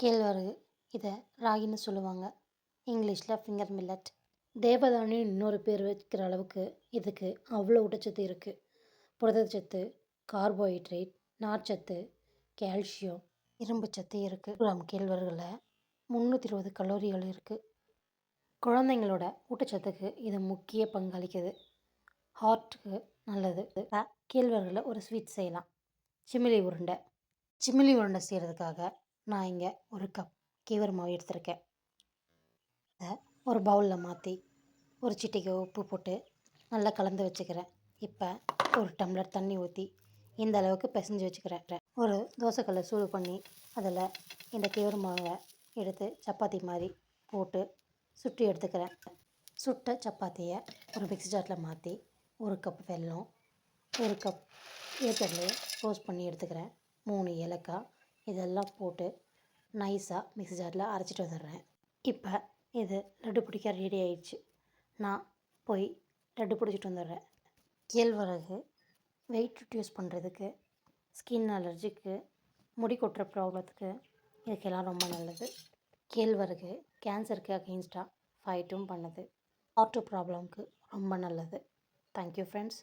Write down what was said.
கேழ்வரகு இதை ராகின்னு சொல்லுவாங்க. இங்கிலீஷில் ஃபிங்கர் மில்லட் தேவதானி இன்னொரு பேர் வைக்கிற அளவுக்கு இதுக்கு அவ்வளோ ஊட்டச்சத்து இருக்குது புரதச்சத்து கார்போஹைட்ரேட் நார்ச்சத்து கால்சியம் இரும்புச்சத்து இருக்குது கிராம் கேழ்வரகில் முந்நூற்றி இருபது கலோரிகள் இருக்குது குழந்தைங்களோட ஊட்டச்சத்துக்கு இது முக்கிய பங்களிக்குது. ஹார்ட்டுக்கு நல்லது. இப்போ கேழ்வரகில் ஒரு ஸ்வீட் செய்யலாம். சிமிலி உருண்டை. சிமிலி உருண்டை செய்கிறதுக்காக நான் இங்கே ஒரு கப் கேவர் மாவு எடுத்திருக்கேன். அதை ஒரு பவுலில் மாற்றி ஒரு சிட்டிக்கு உப்பு போட்டு நல்லா கலந்து வச்சுக்கிறேன். இப்போ ஒரு டம்ளர் தண்ணி ஊற்றி இந்த அளவுக்கு பிசைஞ்சு வச்சுக்கிறேன். ஒரு தோசைக்கல்லை சூடு பண்ணி அதில் இந்த கேவர் மாவை எடுத்து சப்பாத்தி மாதிரி போட்டு சுட்டி எடுத்துக்கிறேன். சுட்ட சப்பாத்தியை ஒரு மிக்ஸி ஜாரில் மாற்றி ஒரு கப் வெல்லம் ஒரு கப் ஏற்கனவே ரோஸ்ட் பண்ணி எடுத்துக்கிறேன். மூணு ஏலக்காய் இதெல்லாம் போட்டு நைஸாக மிக்ஸி ஜாரில் அரைச்சிட்டு வந்துடுறேன். இப்போ இது லட்டு பிடிக்க ரெடி ஆயிடுச்சு. நான் போய் லட்டு பிடிச்சிட்டு வந்துடுறேன். கேழ்வரகு வெயிட் ரிடியூஸ் பண்ணுறதுக்கு ஸ்கின் அலர்ஜிக்கு முடி கொட்டுற ப்ராப்ளத்துக்கு இதுக்கெல்லாம் ரொம்ப நல்லது. கேழ்வரகு கேன்சருக்கு அகெயின்ஸ்டாக ஃபைட்டும் பண்ணுது. ஆர்டோ ப்ராப்ளம்க்கு ரொம்ப நல்லது. Thank you friends